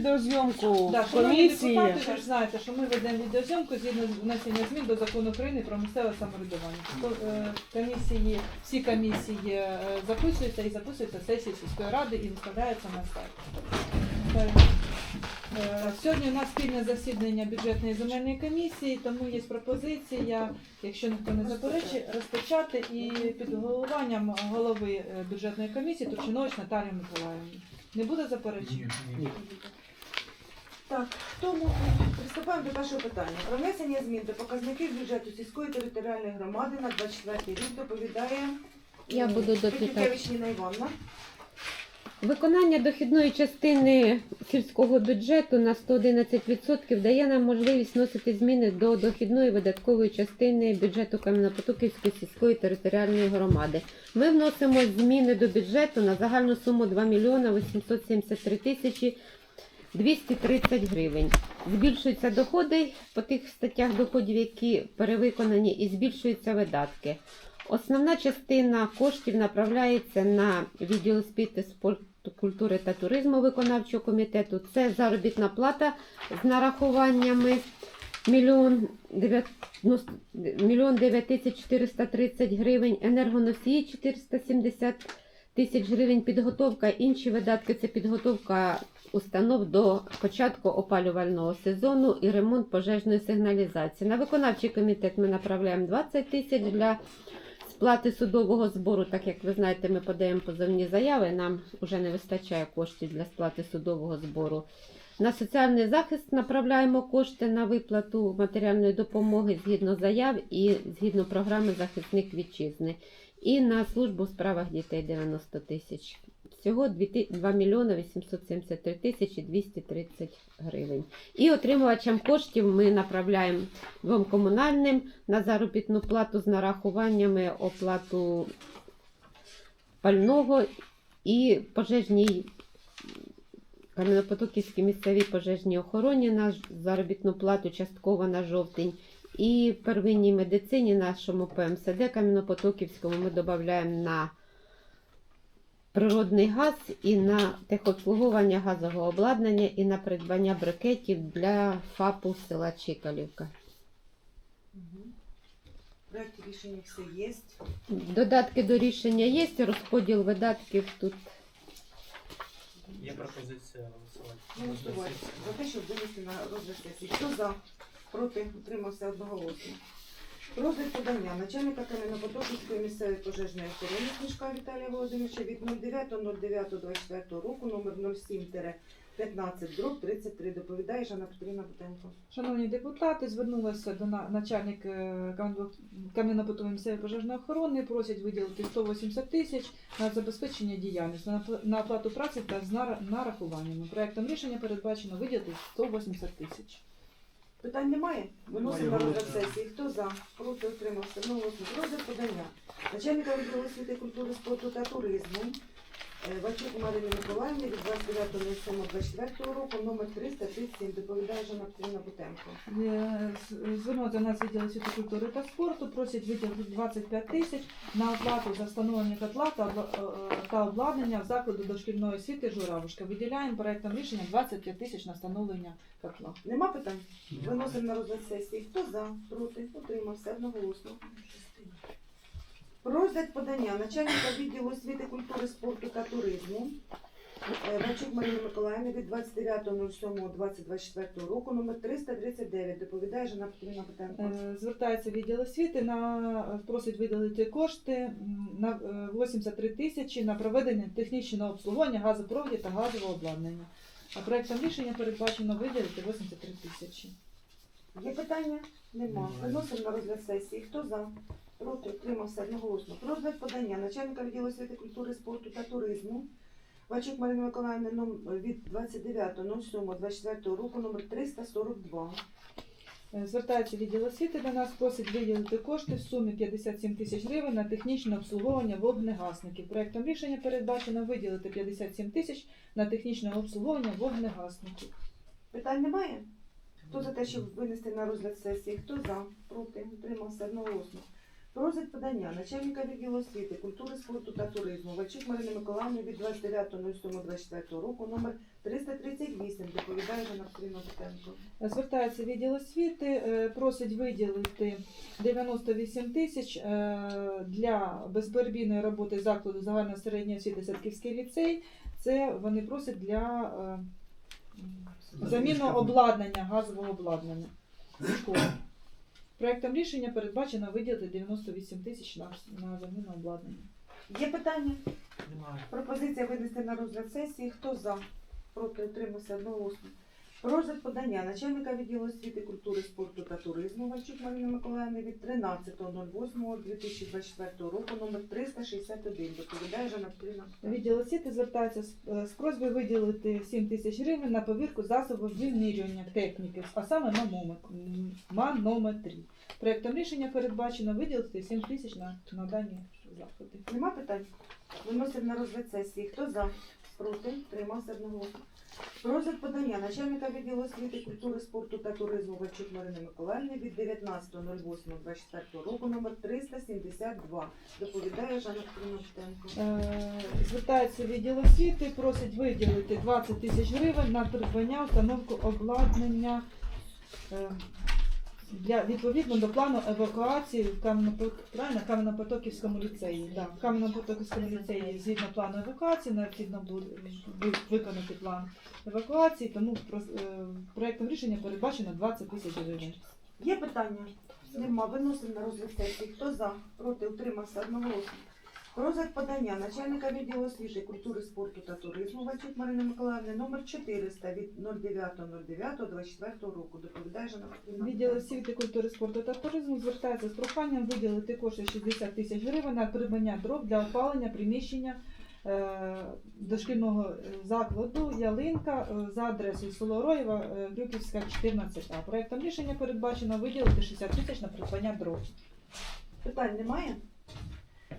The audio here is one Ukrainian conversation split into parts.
відеозйомку Да, шановні комісії. депутати, ви ж знаєте, що ми ведемо відеозйомку згідно з внесення змін до закону України про місцеве самоврядування. Тобто, е, комісії, всі комісії е, записуються і записуються сесії сільської ради і виставляються на сайт. Е, е, Сьогодні у нас спільне засідання бюджетної земельної комісії, тому є пропозиція, якщо ніхто не заперечить, розпочати і під головуванням голови е, бюджетної комісії Турчинович Наталії Миколаївни. Не буде заперечень? Так, тому приступаємо до першого питання. Про внесення змін до показників бюджету сільської територіальної громади на 24 рік доповідає Я буду доповідати. Петрикевич Ніна Івановна. Виконання дохідної частини сільського бюджету на 111% дає нам можливість вносити зміни до дохідної видаткової частини бюджету Кам'янопотоківської сільської територіальної громади. Ми вносимо зміни до бюджету на загальну суму 2 мільйона 873 тисячі 230 гривень. Збільшуються доходи по тих статтях доходів, які перевиконані, і збільшуються видатки. Основна частина коштів направляється на відділ освіти, спорту, культури та туризму виконавчого комітету. Це заробітна плата з нарахуваннями мільйон дев'ять тисяч 430 гривень, енергоносії 470 тисяч гривень, підготовка, інші видатки це підготовка установ до початку опалювального сезону і ремонт пожежної сигналізації. На виконавчий комітет ми направляємо 20 тисяч для сплати судового збору, так як ви знаєте, ми подаємо позовні заяви, нам вже не вистачає коштів для сплати судового збору. На соціальний захист направляємо кошти на виплату матеріальної допомоги згідно заяв і згідно програми Захисник вітчизни. І на службу у справах дітей 90 тисяч. Всього 2 мільйони 873 тисячі 230 гривень. І отримувачам коштів ми направляємо двом комунальним на заробітну плату з нарахуваннями оплату пального і пожежній Кам'янопотоківській місцевій пожежній охороні на заробітну плату частково на жовтень. І первинній медицині нашому ПМСД Кам'янопотоківському ми додаємо на природний газ і на техобслуговування газового обладнання і на придбання брикетів для ФАПу села Чикалівка. Проект рішення все є. Додатки до рішення є, розподіл видатків тут. Є пропозиція голосувати. Голосувати за те, щоб винести на розгляд сесії. Хто за? Проти? Утримався одноголосно. Розгляд подання начальника Кам'янопотоківської місцевої пожежної охорони Книжка Віталія Володимировича від 09.09.24 року номер 07-15 дроб 33 доповідає Жанна Петрівна Бутенко. Шановні депутати, звернулася до на- начальник е, Кам'янопотової місцевої пожежної охорони, просять виділити 180 тисяч на забезпечення діяльності, на оплату праці та з нарахуваннями. Проектом рішення передбачено виділити 180 тисяч. Питань немає? Виносимо на розгляд сесії. Хто за? Проти отримався. Ну, Розгляд подання. Начальника відділу освіти, культури, спорту та туризму Вачук Марини Миколаївни від 29.07.24 року номер 337. Доповідає Жанна Петрівна Бутенко. Е, Звернути до нас відділ освіти, культури та спорту, просять виділити 25 тисяч на оплату за встановлення котла та, е, та обладнання в закладу дошкільної освіти Журавушка. Виділяємо проектом рішення 25 тисяч на встановлення котла. Нема питань? Виносимо на розгляд сесії. Хто за? Проти? Утримався. Одноголосно. Розгляд подання начальника відділу освіти, культури, спорту та туризму е, Вачук Марини Миколаївни від 29.07.2024 року номер 339. Доповідає Жанна Петрівна Бутенко. Е, Звертається відділ освіти на просить виділити кошти на е, 83 тисячі на проведення технічного обслуговування газопроводів та газового обладнання. А проектом рішення передбачено виділити 83 тисячі. Є питання? Нема. Виносимо на розгляд сесії. Хто за? Проти? Утримався одноголосно. Про розгляд подання начальника відділу освіти, культури, спорту та туризму Вачук Марини Миколаївни ном- від 29.07.24 року номер 342. Е, Звертається відділ освіти до нас, просить виділити кошти в сумі 57 тисяч гривень на технічне обслуговування вогнегасників. Проектом рішення передбачено виділити 57 тисяч на технічне обслуговування вогнегасників. Питань немає? Хто за те, щоб винести на розгляд сесії? Хто за? Проти? Утримався одноголосно. Про розгляд подання начальника відділу освіти, культури, спорту та туризму Вальчук Марини Миколаївни від 29.07.24 року номер 338 доповідає Жанна Петрівна Бутенко. Звертається відділ освіти, е, просить виділити 98 тисяч е, для безперебійної роботи закладу загальної середньої освіти Садківський ліцей. Це вони просять для е, заміну обладнання, газового обладнання у школі. Проектом рішення передбачено виділити 98 тисяч на, на заміну обладнання. Є питання? Немає. Пропозиція винести на розгляд сесії. Хто за? Проти утримався одноголосно. Розгляд подання начальника відділу освіти, культури, спорту та туризму Вальчук Марини Миколаївни від 13.08.2024 року номер 361. Доповідає Жанна Петрівна. Відділ освіти звертається з, е, з просьбою виділити 7 тисяч гривень на повірку засобів вимірювання техніки, а саме манометрі. Проектом рішення передбачено виділити 7 тисяч на, на дані заходи. Нема питань? Виносимо на розгляд сесії. Хто за? Проти? Тримався одноголосно. Розгляд подання начальника відділу освіти, культури, спорту та туризму Вальчук Марини Миколаївни від 19.08.24 року номер 372. Доповідає Жанна Петрівна Е, Звертається відділ освіти, просить виділити 20 тисяч гривень на придбання установку обладнання е, для відповідно до плану евакуації в Кам'янопотоківському ліцеї. Да, в Кам'янопотоківському ліцеї згідно плану евакуації необхідно буде виконати план евакуації, тому прос- е, рішення передбачено 20 тисяч гривень. Є питання? Нема. Виносимо на розгляд сесії. Хто за? Проти? Утримався одноголосно. Про Розгляд подання начальника відділу освіти, культури, спорту та туризму Вальчук Марини Миколаївни номер 400 від 09.09.24 року. Доповідає Жанна Петрівна. Відділ освіти, культури, спорту та туризму звертається з проханням виділити кошти 60 тисяч гривень на придбання дров для опалення приміщення е, дошкільного е, закладу Ялинка е, за адресою село Роєва, е, 14А. Проектом рішення передбачено виділити 60 тисяч на придбання дров. Питань немає?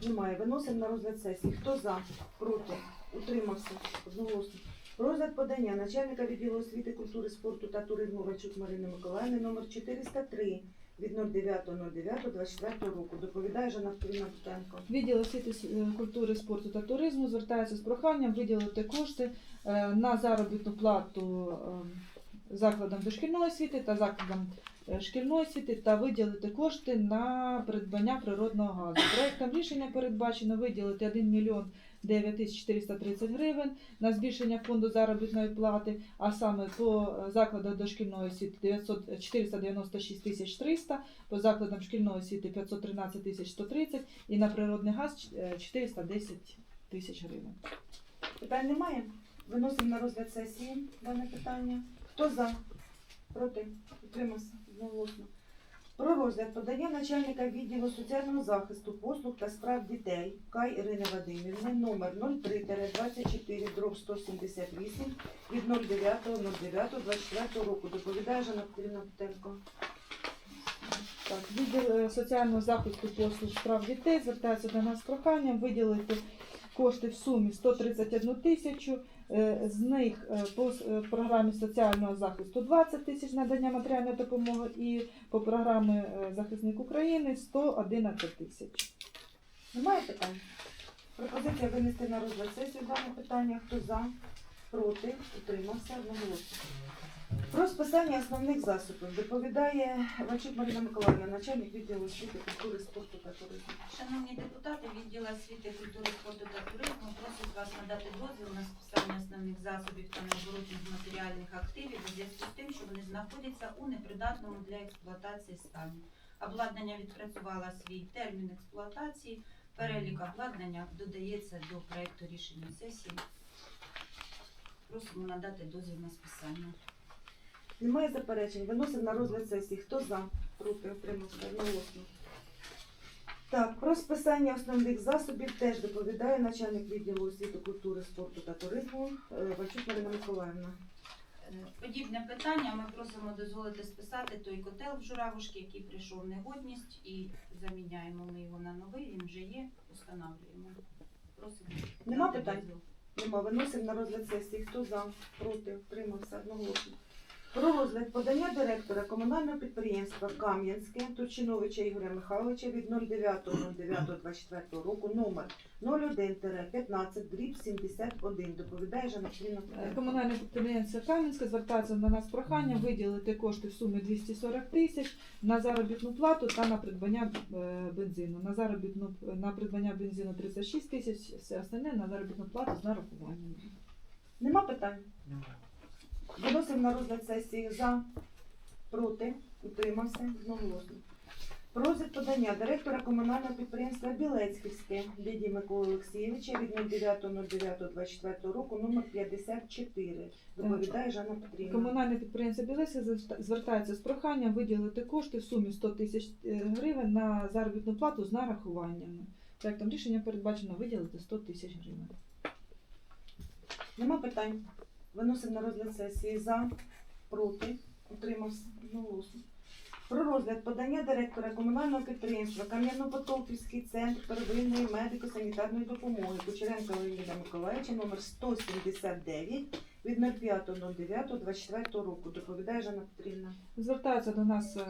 Немає. Виносимо на розгляд сесії. Хто за? Проти? Утримався? Одноголосно. Розгляд подання начальника відділу освіти, культури, спорту та туризму Вачук Марини Миколаївни номер 403 від 09.09.24 року. Доповідає Жанна Петрівна Бутенко. Відділ освіти, е, культури, спорту та туризму звертається з проханням виділити кошти е, на заробітну плату е, закладам дошкільної освіти та закладам е, шкільної освіти та виділити кошти на придбання природного газу. Проектом рішення передбачено виділити 1 мільйон 9 тисяч 430 гривень на збільшення фонду заробітної плати, а саме по е, закладах дошкільної освіти 900, 496 тисяч 300, по закладам шкільної освіти 513 тисяч 130 і на природний газ е, 410 тисяч гривень. Питань немає? Виносимо на розгляд сесії дане питання. Хто за? Проти? Утримався? Одноголосно. Про розгляд подання начальника відділу соціального захисту, послуг та справ дітей Кай Ірини Вадимівни номер 03-24 дроб 178 від 09.09.24 року. Доповідає Жанна Петрівна Петенко. Так, відділ е, соціального захисту послуг справ дітей звертається до нас з проханням виділити кошти в сумі 131 тисячу. Е, З них е, по е, програмі соціального захисту 20 тисяч надання матеріальної допомоги і по програмі Захисник України 111 тисяч. Немає питань? Пропозиція винести на розгляд сесію дане питання. Хто за? Проти? Утримався? Одноголосно. Про списання основних засобів доповідає Вачук Марина Миколаївна, начальник відділу освіти, культури, спорту та туризму. Шановні депутати, відділ освіти, культури, спорту та туризму просить вас надати дозвіл на списання основних засобів та незворотних матеріальних активів у зв'язку з тим, що вони знаходяться у непридатному для експлуатації стані. Обладнання відпрацювало свій термін експлуатації. Перелік обладнання додається до проекту рішення сесії. Просимо надати дозвіл на списання. Немає заперечень. Виносимо на розгляд сесії. Хто за? Проти? Утримався? Одноголосно. Так, про списання основних засобів теж доповідає начальник відділу освіти, культури, спорту та туризму е, Вачук Марина Миколаївна. Е, Подібне питання ми просимо дозволити списати той котел в Журавушки, який прийшов в негодність, і заміняємо ми його на новий, він вже є, встановлюємо. Просимо. Нема питань? дозвіл. Нема. Виносимо на розгляд сесії. Хто за? Проти? Утримався? Одноголосно. Про розгляд подання директора комунального підприємства Кам'янське Турчиновича Ігоря Михайловича від 09.09.24 року номер 01-15 дріб 71. Доповідає Жанна Члінна. Е, Комунальне підприємство Кам'янське звертається до нас з проханням виділити кошти в сумі 240 тисяч на заробітну плату та на придбання е, бензину. На заробітну на придбання бензину 36 тисяч, все остальне на заробітну плату з нарахуванням. Нема питань? Немає. Виносимо на розгляд сесії за, проти, утримався, одноголосно. Про розгляд подання директора комунального підприємства Білецьківське Лідії Миколи Олексійовича від 09.09.24 року номер 54. Доповідає Жанна Петрівна. Комунальне підприємство Білеся звертається з проханням виділити кошти в сумі 100 тисяч е, гривень на заробітну плату з нарахуваннями. Проектом рішення передбачено виділити 100 тисяч гривень. Нема питань. Виносимо на розгляд сесії за, проти, утримався, одноголосно. Про розгляд подання директора комунального підприємства Кам'яно-Потопівський центр первинної медико-санітарної допомоги Кучеренка Леоніда Миколаївича номер 179 від 05.09.24 року. Доповідає Жанна Петрівна. Звертається до нас е,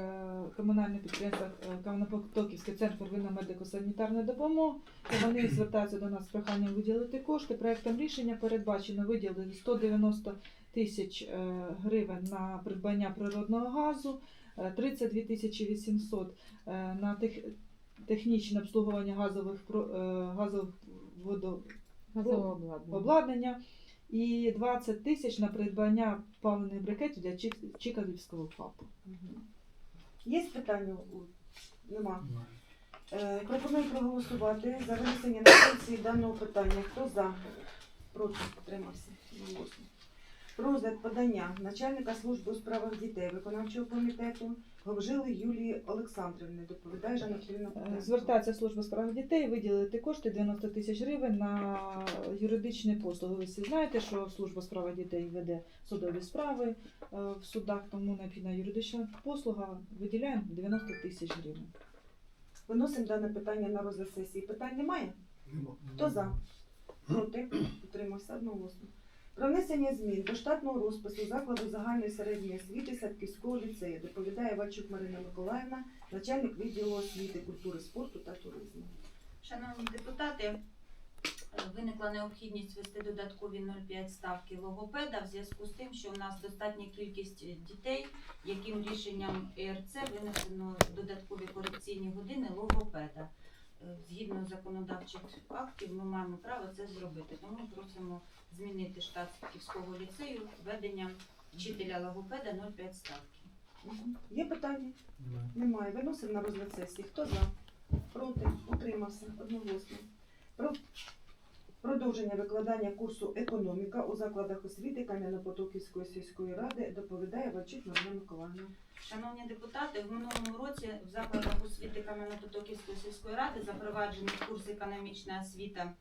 комунальне підприємство е, Кам'янопотоківський центр первинної медико-санітарної допомоги. Вони звертаються до нас з проханням виділити кошти. Проектом рішення передбачено виділити 190 тисяч е, гривень на придбання природного газу, е, 32 тисячі 800 е, на тех, технічне обслуговування газових про- газових водо, обладнання. обладнання і 20 тисяч на придбання паливних брикетів для Чикалівського Чикагівського ФАПу. Є питання? Нема. Е, Пропоную проголосувати за винесення на сесії даного питання. Хто за? Проти? Утримався? Розгляд подання начальника служби у справах дітей виконавчого комітету Говжили Юлії Олександрівни. Доповідає Жанна Петрівна Е. Звертається служба справ дітей, виділити кошти 90 тисяч гривень на юридичні послуги. Ви всі знаєте, що служба справ дітей веде судові справи е, в судах, тому необхідна юридична послуга. Виділяємо 90 тисяч гривень. Виносимо дане питання на розгляд сесії. Питань немає? Хто за? Проти? Утримався одноголосно. Про внесення змін до штатного розпису закладу загальної середньої освіти Садківського ліцею доповідає Вальчук Марина Миколаївна, начальник відділу освіти, культури, спорту та туризму. Шановні депутати, е, виникла необхідність ввести додаткові 0,5 ставки логопеда в зв'язку з тим, що у нас достатня кількість е, дітей, яким рішенням ЕРЦ винесено додаткові корекційні години логопеда. Е, Згідно законодавчих актів, ми маємо право це зробити. Тому просимо змінити штат Київського ліцею введенням вчителя логопеда 0,5 ставки. Є питання? Немає. Немає. Виносимо на розгляд сесії. Хто за? Проти? Утримався. Одноголосно. Про продовження викладання курсу економіка у закладах освіти Кам'яно-Потоківської сільської ради доповідає Вальчук Марина Миколаївна. Шановні депутати, в минулому році в закладах освіти Кам'яно-Потоківської сільської ради запроваджений курс економічна освіта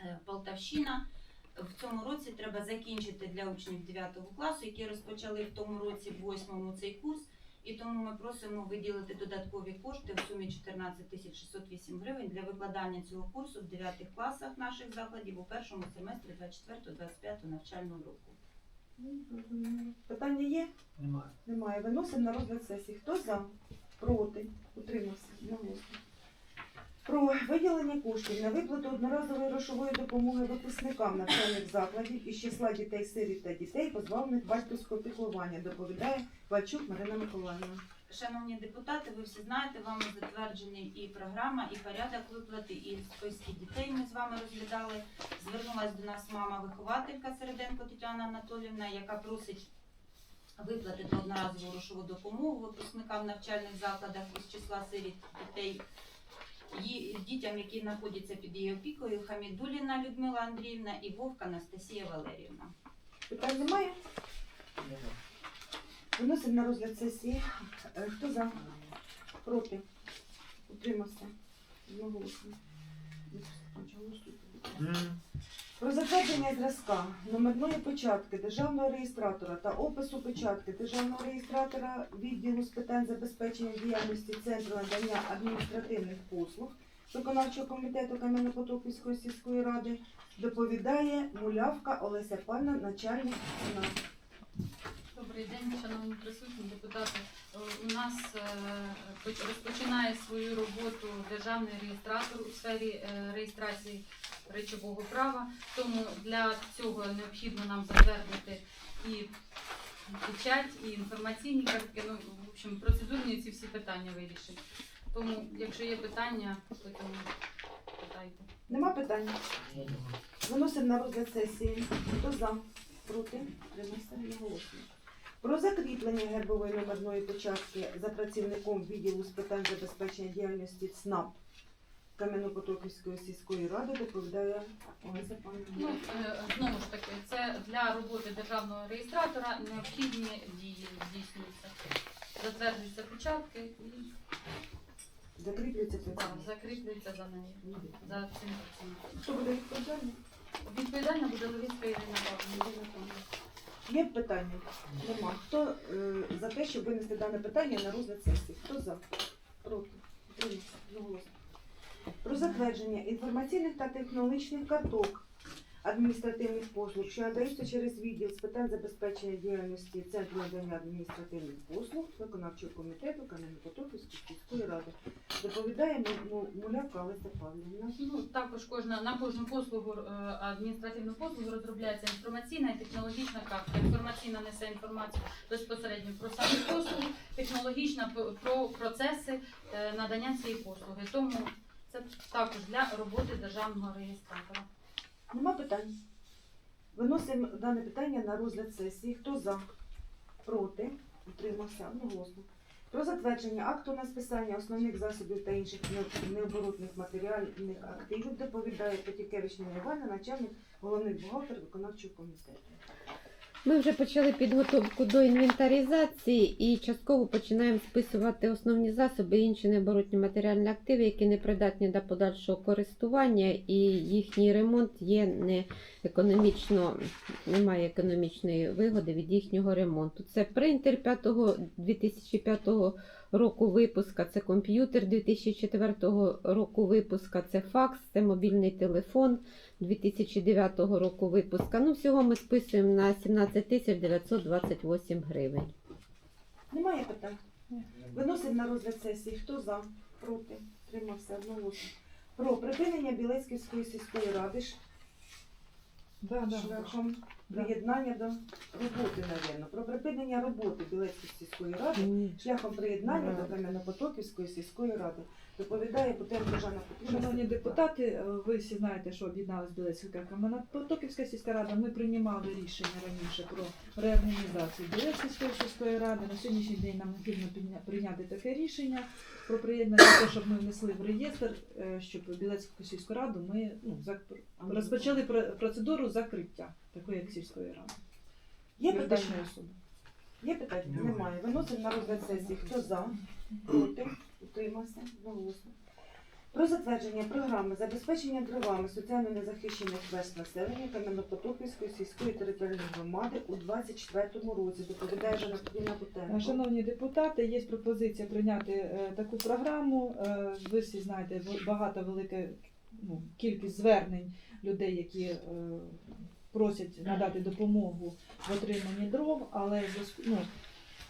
е, Полтавщина. В цьому році треба закінчити для учнів 9 класу, які розпочали в тому році, в 8 цей курс. І тому ми просимо виділити додаткові кошти в сумі 14 тисяч 608 гривень для викладання цього курсу в 9 класах наших закладів у першому семестрі 24-25 навчального року. Питання є? Немає. Немає. Виносимо на розгляд сесії. Хто за? Проти? Утримався. Одноголосно. Про виділення коштів на виплату одноразової грошової допомоги випускникам навчальних закладів із числа дітей-сиріт та дітей, позбавлених батьківського піклування, доповідає Вальчук Марина Миколаївна. Шановні депутати, ви всі знаєте, вами затверджений і програма, і порядок виплати, і списки дітей ми з вами розглядали. Звернулася до нас мама-вихователька Середенко Тетяна Анатолівна, яка просить виплатити одноразову грошову допомогу випускникам навчальних закладах із числа сиріт дітей. Дітям, які знаходяться під її опікою, Хамідуліна Людмила Андріївна і Вовка Анастасія Валеріївна. Питань немає? Немає. Виносимо на розгляд сесії. Е, Хто за? Проти? Утримався. Одноголосно. Про затвердження зразка номерної печатки державного реєстратора та опису печатки державного реєстратора відділу з питань забезпечення діяльності Центру надання адміністративних послуг виконавчого комітету Кам'яно-Потоківської сільської ради доповідає Мулявка Олеся Павлівна, начальник. Добрий Добрий день, шановні присутні депутати. Е, У нас е, розпочинає свою роботу державний реєстратор у сфері е, реєстрації речового права. Тому для цього необхідно нам затвердити і печать, і інформаційні картки. Ну, в общем, процедурні ці всі питання вирішити. Тому, якщо є питання, потім питайте. Нема питань? Виносимо на розгляд сесії. Хто за? Проти? Тримався одноголосно. Про закріплення гербової номерної початки за працівником відділу з питань забезпечення діяльності ЦНАП Кам'янопотоківської сільської ради доповідає Олеся Ну, Павлівна. е, знову ж таки, це для роботи державного реєстратора необхідні дії здійснюються. Затверджуються печатки і Закріплюється так, питання. закріплюються за нею. За цим працівником. Хто буде відповідальний? Відповідальна буде Левицька Ірина Павлівна. Є питання? Нема. Хто е, за те, щоб винести дане питання на розгляд сесії? Хто за? Проти? Утримався? Одноголосно. Про затвердження інформаційних та технологічних карток адміністративних послуг, що надаються через відділ з питань забезпечення діяльності Центру надання адміністративних послуг виконавчого комітету Кам'янопотоківської сільської ради. Доповідає Му- Му- Муляка Олеся Павлівна. Ну, також кожна, на кожну послугу, е, адміністративну послугу розробляється інформаційна і технологічна картка. Інформаційна несе інформацію безпосередньо про самі послуги, технологічна про процеси е, надання цієї послуги. Тому це також для роботи державного реєстратора. Нема питань. Виносимо дане питання на розгляд сесії. Хто за? Проти? Утримався одноголосно. Про затвердження акту на списання основних засобів та інших необоротних матеріальних активів доповідає Потікевич Ніна Івановна, начальник головний бухгалтер виконавчого комітету. Ми вже почали підготовку до інвентаризації і частково починаємо списувати основні засоби і інші необоротні матеріальні активи, які не придатні до подальшого користування, і їхній ремонт є не економічно, немає економічної вигоди від їхнього ремонту. Це принтер 5 2005 року випуска, це комп'ютер 2004 року випуска, це факс, це мобільний телефон. 2009 року випуска. Ну, всього ми списуємо на 17 тисяч 928 гривень. Немає питань? Виносимо на розгляд сесії. Хто за? Проти? Тримався одноголосно. Про припинення Білецьківської сільської ради Да, да. шляхом Да. приєднання до роботи, навірно. Про припинення роботи Білецької сільської ради шляхом приєднання до Кам'янопотоківської сільської ради. Доповідає Путенко Жанна Петрівна. Шановні депутати, е, ви всі знаєте, що об'єдналась Білецька Кам'янопотоківська сільська рада. Ми приймали рішення раніше про реорганізацію Білецької сільської ради. На сьогоднішній день нам необхідно прийняти таке рішення про приєднання, те, щоб ми внесли в реєстр, е, щоб Білецьку сільську раду ми ну, зак- розпочали процедуру закриття такої як сільської ради. Є питання? Особи. Є питання? Немає. Немає. Виносимо на розгляд сесії. Хто за? Проти? Утримався? Одноголосно. Про затвердження програми забезпечення дровами соціально незахищених верст населення Кам'янопотоківської сільської територіальної громади у 24 році. Доповідає Жанна Петрівна Е, Шановні депутати, є пропозиція прийняти е, таку програму. Е, ви всі знаєте, багато велика ну, кількість звернень людей, які просять надати допомогу в отриманні дров, але ну,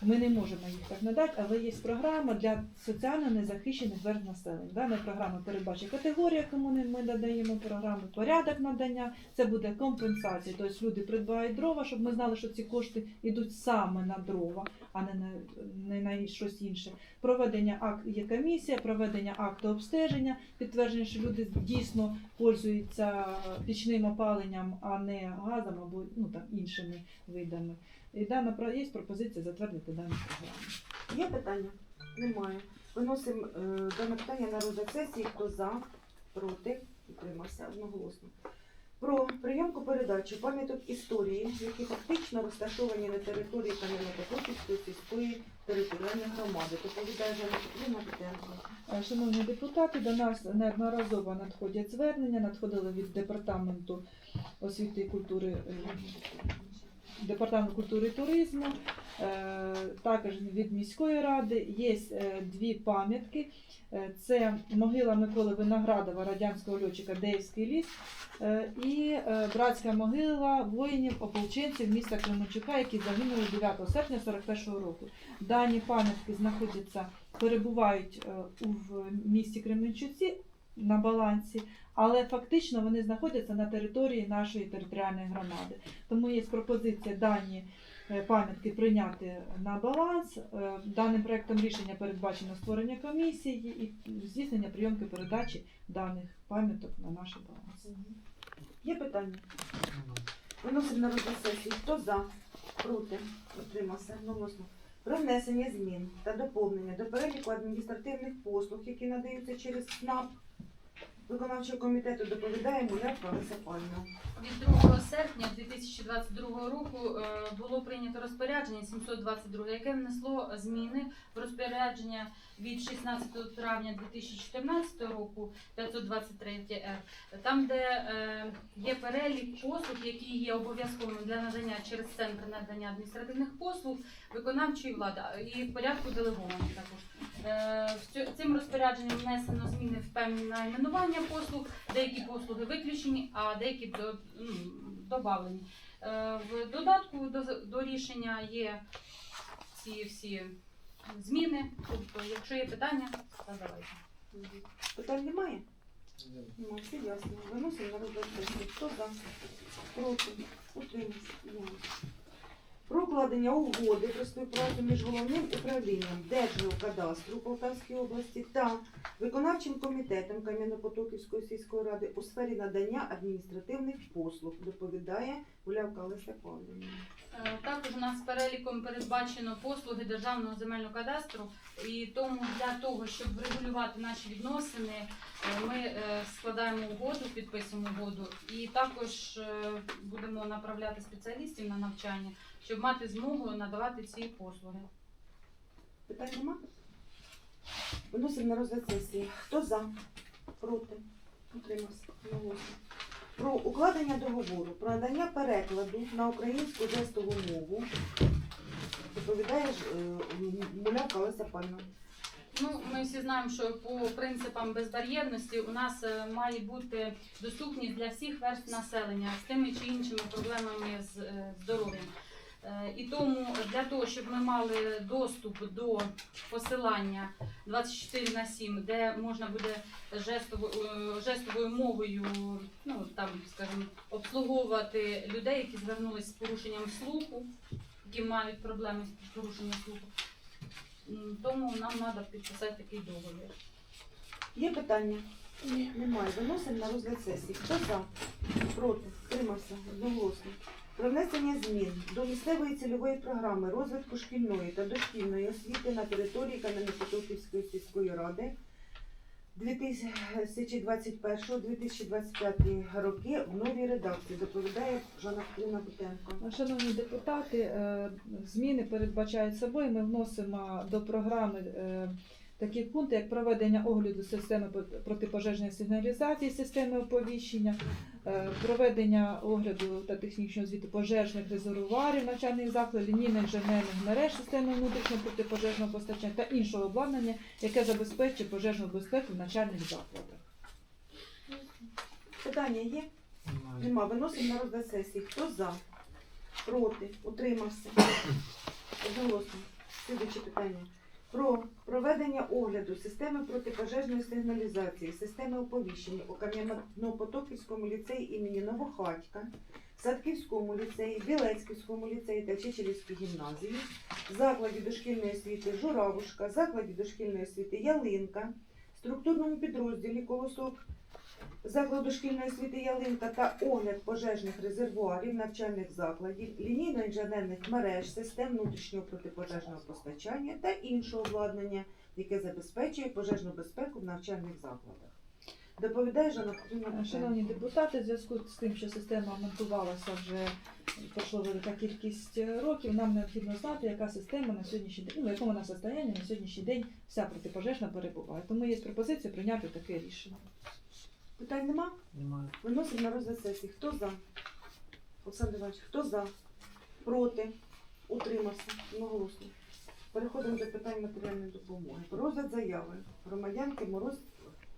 ми не можемо їх так надати, але є програма для соціально незахищених верст населення. Дана програма передбачить категорія, кому ми надаємо програму, порядок надання, це буде компенсація. Тобто люди придбають дрова, щоб ми знали, що ці кошти йдуть саме на дрова, а не на, не на щось інше. Проведення акт є комісія, проведення акту обстеження, підтвердження, що люди дійсно пользуються пічним опаленням, а не газом або ну там іншими видами. І дана є пропозиція затвердити дану програму. Є питання? Немає. Виносимо е, дане питання на розгляд сесії. Хто за? Проти? Утримався одноголосно. Про прийомку передачу пам'яток історії, які фактично розташовані на території Кам'янопотоківської сільської територіальної громади. Доповідає Жанна Петрівна Бутенко. Е, Шановні депутати, до нас неодноразово надходять звернення, надходили від департаменту освіти і культури е, департамент культури і туризму, е, також від міської ради. Є е, дві пам'ятки. Е, Це могила Миколи Виноградова, радянського льотчика Деївський ліс, і братська могила воїнів ополченців міста Кременчука, які загинули 9 серпня 41-го року. Дані пам'ятки знаходяться, перебувають в місті Кременчуці на балансі, але фактично вони знаходяться на території нашої територіальної громади. Тому є пропозиція дані е, пам'ятки прийняти на баланс. Е, Даним проектом рішення передбачено створення комісії і здійснення прийомки передачі даних пам'яток на наш баланс. Є питання? Виносимо на розгляд сесії. Хто за? Проти? Утримався? Одноголосно. Про внесення змін та доповнення до переліку адміністративних послуг, які надаються через СНАП виконавчого комітету, доповідає Муляк Лариса Павлівна. Від 2 серпня 2022 року е, було прийнято розпорядження 722, яке внесло зміни в розпорядження від 16 травня 2014 року 523 Р, там, де е, є перелік послуг, які є обов'язковими для надання через центр надання адміністративних послуг виконавчої влади і в порядку делегованих також. Е, в Цим розпорядженням внесено зміни в певні найменування послуг, деякі послуги виключені, а деякі ну, додавлені. Е, В додатку до, до рішення є ці всі зміни. Тобто, якщо є питання, задавайте. Питань немає? Немає, все ясно. Виносимо на розгляд. Хто за? Проти? Утримався? Про укладення угоди про співпрацю між головним управлінням Держгеокадастру Полтавської області та виконавчим комітетом Кам'янопотоківської сільської ради у сфері надання адміністративних послуг. Доповідає Гулявка Олеся Павлівна. Е, Також у нас переліком передбачено послуги державного земельного кадастру, і тому для того, щоб врегулювати наші відносини, е, ми е, складаємо угоду, підписуємо угоду, і також будемо направляти спеціалістів на навчання, щоб мати змогу надавати ці послуги. Питань нема? Виносимо на розгляд сесії. Хто за? Проти? Утримався? Про укладення договору про надання перекладу на українську жестову мову. Доповідає ж, Муляка Олеся Пальна. Ну, ми всі знаємо, що по принципам безбар'єрності у нас е, має бути доступність для всіх верств населення з тими чи іншими проблемами з е, здоров'ям. Е, І тому для того, щоб ми мали доступ до посилання 24 на 7, де можна буде жестовою, е, жестовою мовою, ну там, скажімо, обслуговувати людей, які звернулися з порушенням слуху, які мають проблеми з порушенням слуху. Тому нам треба підписати такий договір. Є питання? Ні. Немає. Виносимо на розгляд сесії. Хто за? Проти? Утримався? Одноголосно. Про внесення змін до місцевої цільової програми розвитку шкільної та дошкільної освіти на території Кам'янопотоківської сільської ради 2021-2025 роки в новій редакції. Доповідає Жанна Петрівна Бутенко. Шановні депутати, е, зміни передбачають собою. Ми вносимо до програми е, такі пункти, як проведення огляду системи протипожежної сигналізації, системи оповіщення, е, проведення огляду та технічного звіту пожежних резервуарів навчальних закладів, лінійно-інженерних мереж системи внутрішнього протипожежного постачання та іншого обладнання, яке забезпечує пожежну безпеку в навчальних закладах. Питання є? Нема. Виносимо на розгляд сесії. Хто за? Проти? Утримався? Одноголосно. Слідуюче питання. Про проведення огляду системи протипожежної сигналізації, системи оповіщення у Кам'янопотоківському ліцеї імені Новохатька, Садківському ліцеї, Білецьківському ліцеї та Чечелівській гімназії, закладі дошкільної освіти Журавушка, закладі дошкільної освіти Ялинка, структурному підрозділі Колосок закладу шкільної освіти Ялинка та огляд пожежних резервуарів навчальних закладів, лінійно-інженерних мереж, систем внутрішнього протипожежного постачання та іншого обладнання, яке забезпечує пожежну безпеку в навчальних закладах. Доповідає Жанна Петрівна Шановні депутати, в зв'язку з тим, що система монтувалася вже пройшло велика кількість років, нам необхідно знати, яка система на сьогоднішній день, ну, в якому на состоянні на сьогоднішній день вся протипожежна перебуває. Тому є пропозиція прийняти таке рішення. Питань нема? Немає. Виносимо на розгляд сесії. Хто за? Олександр Іванович, хто за? Проти. Утримався. Одноголосно. Переходимо до питань матеріальної допомоги. Розгляд заяви громадянки Мороз,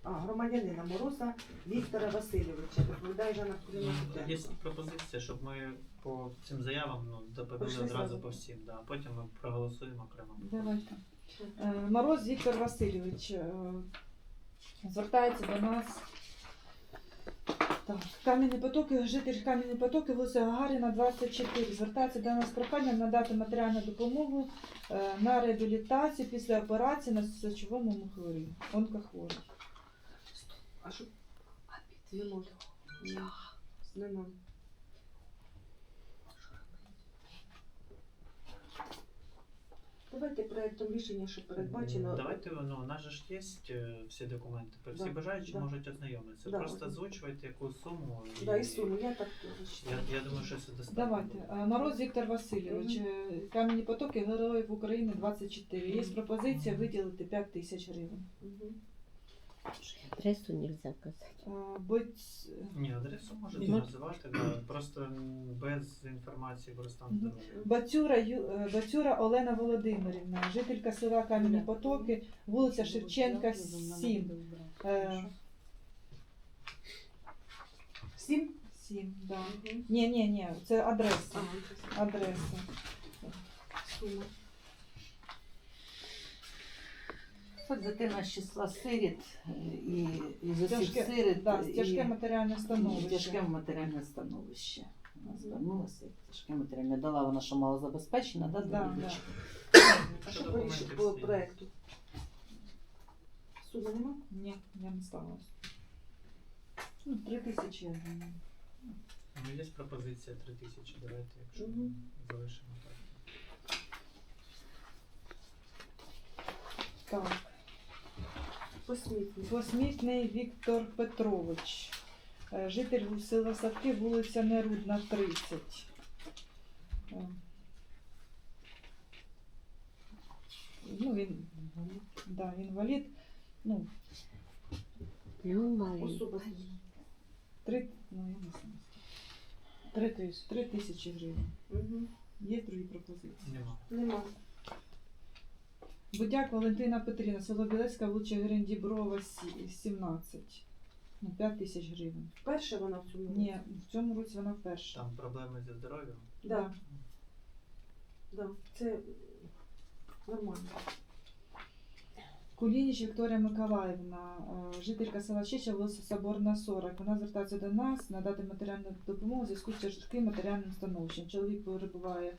а, громадянина Мороза Віктора Васильовича. Доповідає Жанна Куліна Є пропозиція, щоб ми по цим заявам ну, доповіли одразу зразу. по всім, да. а потім ми проголосуємо окремо. Давайте. Е, Мороз Віктор Васильович е, звертається до нас. Так, Кам'яні потоки, житель Кам'яні потоки, вулиця Гагаріна, 24. Звертається до нас прохання надати матеріальну допомогу е, на реабілітацію після операції на сечовому мухорі. Онкохворий. А що? А підвіло? Нема. Давайте проектом рішення, що передбачено. Давайте, ну, у нас же ж є е, всі документи, всі Да, бажаючі да. можуть ознайомитися. Да. Просто озвучуйте яку суму. Да, і суму, я так теж Я, я думаю, що це достатньо. Давайте. Мороз Віктор Васильович, е, Кам'яні потоки, Героїв України 24. Є пропозиція виділити 5 тисяч гривень. Мгм. Адресу нельзя казати. Е, Будь Ні, адресу можете Ні. називати, да. просто м, без інформації про стан Мгм. здоров'я. Бацюра, Ю- е, Бацюра Олена Володимирівна, жителька села Кам'яні Потоки, вулиця Шевченка, 7. Е, Сім? 7, да. Ні, ні, ні, це адреса. Адреса. сума. Хоч дитина з числа сиріт е, і, і з усіх Тяжке, сиріт, да, і, тяжке матеріальне становище. тяжке матеріальне становище. Вона звернулася, як тяжке матеріальне. Дала вона, що мало забезпечена, да, Да, да. А Що по, по всі? проекту? Суми нема? Ні, я не стала. Ну, 3 тисячі, я думаю. Ну, є пропозиція 3 тисячі, давайте, якщо Мгм. залишимо так. Так. Посмітні. Посмітний Віктор Петрович, е, житель села Садки, вулиця Нерудна, 30. Е. Ну, він, да, інвалід. Ну, Ну. Особа. три, ну, я не знаю. Три тисячі, три тисячі гривень. Угу. Є другі пропозиції. Нема. Нема. Будяк Валентина Петрівна, село Білецька, вулиця Грендіброва, 17. Ну, 5 тисяч гривень. Перша вона в цьому? році? Ні, в цьому році вона вперше. Там проблеми зі здоров'ям. Да. Да. Це нормально. Кулініч Вікторія Миколаївна, е, жителька села Чеча, вулиця Соборна, 40. Вона звертається до нас надати матеріальну допомогу в зв'язку з тяжким матеріальним становищем. Чоловік перебуває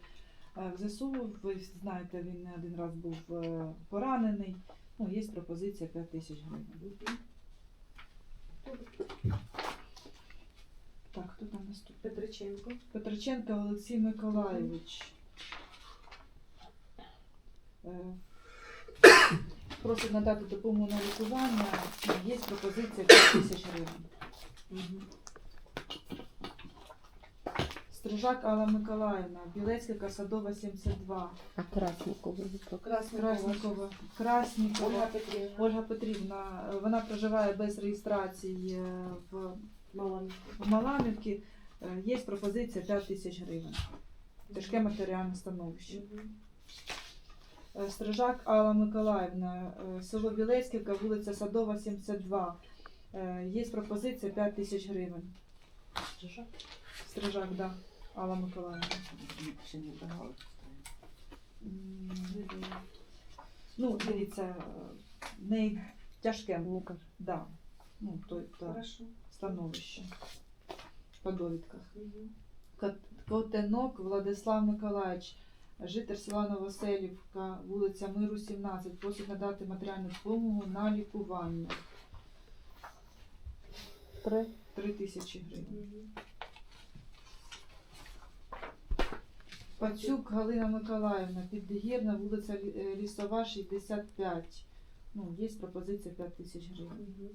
в ЗСУ, ви знаєте, він не один раз був е, поранений. Ну, є пропозиція 5 тисяч гривень. Так, хто там наступний? Петриченко. Петриченко Олексій Миколайович. Е, Просить надати допомогу на лікування. Є пропозиція 5 тисяч гривень. Стрижак Алла Миколаївна, Білецька Садова 72. А Красникова. Краснікова, Краснікова. Ольга Петрівна. Ольга Петрівна, вона проживає без реєстрації е, в, Мала. Маламівці. Е, Є пропозиція 5 тисяч гривень. Тяжке матеріальне становище. Е, Стрижак Алла Миколаївна, село Білецьківка, вулиця Садова, 72. Е, Є пропозиція 5 тисяч гривень. Стрижак, так, да. Алла Миколаївна. Ще не давали. Ну, дивіться, е, в неї тяжке, Ну-ка. да. Ну, то, то Хорошо. становище по довідках. Кот- Котенок Владислав Миколаївич, житель села Новоселівка, вулиця Миру, 17, просить надати матеріальну допомогу на лікування. Три. Три тисячі гривень. Мгм. Пацюк Галина Миколаївна, Підгірна, вулиця е, Лісова, 65. Ну, є пропозиція 5 тисяч гривень.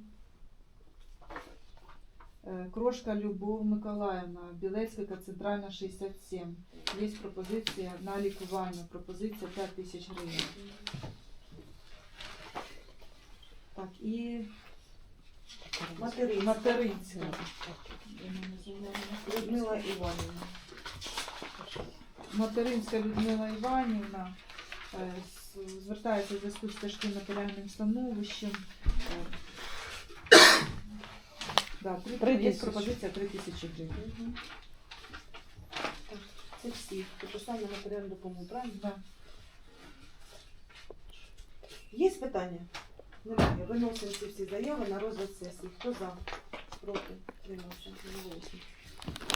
Е, Крошка Любов Миколаївна, Білецька, Центральна, 67. Є пропозиція на лікування. Пропозиція 5 тисяч гривень. Так, і материнська. Людмила Іванівна. Материнська Людмила Іванівна е, звертається в зв'язку з тяжким матеріальним становищем. Е, Да, є пропозиція 3 тисячі гривень. Це всі. Тобто саме матеріальну допомогу, правильно? Да. Є питання? Немає. Виносимо ці всі заяви на розгляд сесії. Хто за? Проти? Тримався. Голосно.